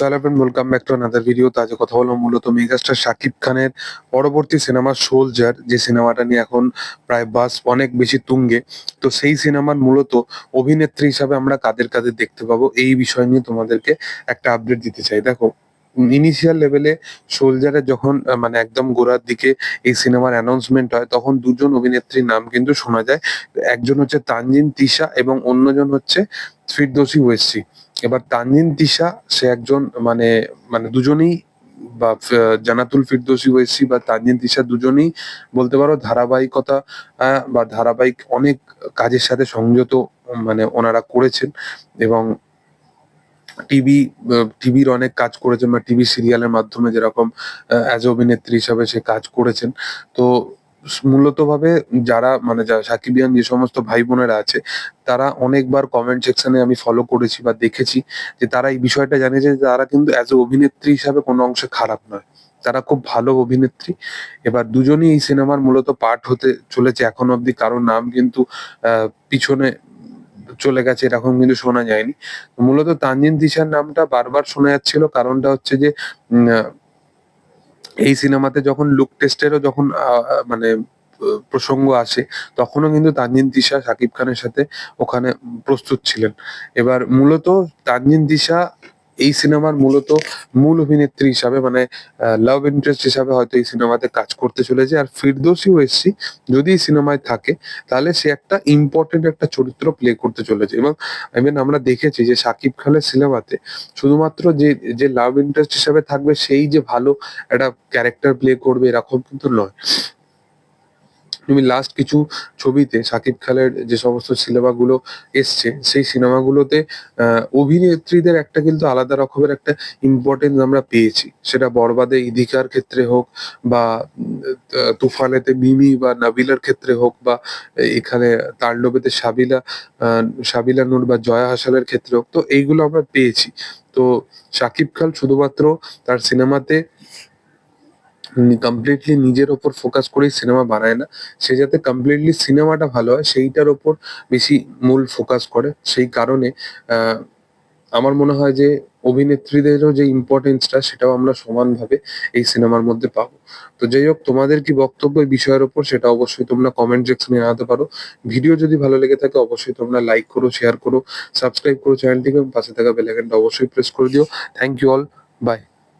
Welcome back to another video আজ কথা বলব মূলত মেগাস্টার শাকিব খানের পরবর্তী সিনেমা সোলজার যে সিনেমাটা নিয়ে এখন প্রায় বাস অনেক বেশি তুঙ্গে। তো সেই সিনেমার মূলত অভিনেত্রী হিসাবে আমরা কাদের কাদের দেখতে পাবো, এই বিষয় নিয়ে তোমাদেরকে একটা আপডেট দিতে চাই। দেখো ইনিশিয়াল লেভেলে সোলজারের যখন মানে একদম গোড়ার দিকে এই সিনেমার অ্যানাউন্সমেন্ট হয়, তখন দুজন অভিনেত্রীর নাম কিন্তু শোনা যায়। একজন হচ্ছে তানজিন তিশা এবং অন্যজন হচ্ছে ফিরদৌসি ওয়েসি। এবার তানজিন তিশা, সে একজন মানে মানে দুজনেই বা জানাতুল ফিরদৌসি ওয়েসি বা তানজিন তিশা দুজনেই বলতে পারো ধারাবাহিকতা বা ধারাবাহিক অনেক কাজের সাথে সংযত মানে ওনারা করেছেন এবং টিভি টিভির অনেক কাজ করেছেন বা টিভি সিরিয়ালের মাধ্যমে যেরকম অ্যাজ অভিনেত্রী হিসাবে সে কাজ করেছেন। তো মূলত ভাবে যারা মানে যারা সাকিবিয়ান যে সমস্ত ভাই বোনেরা আছে, তারা অনেকবার কমেন্ট সেকশনে আমি ফলো করেছি বা দেখেছি যে তারা এই বিষয়টা জানিয়েছে যে তারা কিন্তু অ্যাজ এ অভিনেত্রী হিসাবে কোনো অংশে খারাপ নয়। তারা খুব ভালো অভিনেত্রী। এবার দুজনেই এই সিনেমার মূলত পার্ট হতে চলেছে এখন অবধি কারোর নাম কিন্তু পিছনে চলে গেছে, এরকম কিন্তু শোনা যায়নি। মূলত তানজিন দিশার নামটা বারবার শোনা যাচ্ছিল, কারণটা হচ্ছে যে এই সিনেমাতে যখন লুক টেস্টেরও যখন মানে প্রসঙ্গ আসে, তখনও কিন্তু তানজিন দিশা, সাকিব খানের সাথে ওখানে প্রস্তুত ছিলেন। এবার মূলত তানজিন তিশা এই সিনেমার মূলত মূল অভিনেত্রী হিসাবে মানে লাভ ইন্টারেস্ট হিসাবে হয়তো এই সিনেমাতে কাজ করতে চলেছে। আর ফিরদৌসিও এসছি, যদি এই সিনেমায় থাকে, তাহলে সে একটা ইম্পর্টেন্ট একটা চরিত্র প্লে করতে চলেছে। এবং আই মিন আমরা দেখেছি যে শাকিব খানের সিনেমাতে শুধুমাত্র যে যে লাভ ইন্টারেস্ট হিসাবে থাকবে, সেই যে ভালো একটা ক্যারেক্টার প্লে করবে, এরকম কিন্তু নয়। তুমি লাস্ট কিছু ছবিতে শাকিব খানের যে সমস্ত সিনেমাগুলো এসছে, সেই সিনেমাগুলোতে অভিনেত্রীদের একটা কিন্তু আলাদা রকমের একটা ইম্পর্টেন্স আমরা পেয়েছি। সেটা বরবাদে ইদিকার ক্ষেত্রে হোক বা তুফানেতে মিমি বা নাবিলার ক্ষেত্রে হোক বা, এখানে তাণ্ডবেতে সাবিলা সাবিলা নূর বা জয়া হাসানের ক্ষেত্রে হোক, তো এইগুলো আমরা পেয়েছি। তো শাকিব খান শুধুমাত্র তার সিনেমাতে কমপ্লিটলি নিজের ওপর ফোকাস করেই সিনেমা বানায় না। সে যাতে কমপ্লিটলি সিনেমাটা ভালো হয়, সেইটার ওপর বেশি মূল ফোকাস করে। সেই কারণে আমার মনে হয় যে, অভিনেত্রীদেরও যে ইম্পর্টেন্সটা সেটাও আমরা সমানভাবে এই সিনেমার মধ্যে পাবো। তো যাই হোক, তোমাদের কি বক্তব্য এই বিষয়ের ওপর, সেটা অবশ্যই তোমরা কমেন্ট সেকশনে জানাতে পারো। ভিডিও যদি ভালো লেগে থাকে, অবশ্যই তোমরা লাইক করো শেয়ার করো সাবস্ক্রাইব করো চ্যানেলটিকে পাশে থাকা বেল আইকনটা অবশ্যই প্রেস করে দিও। Thank you all by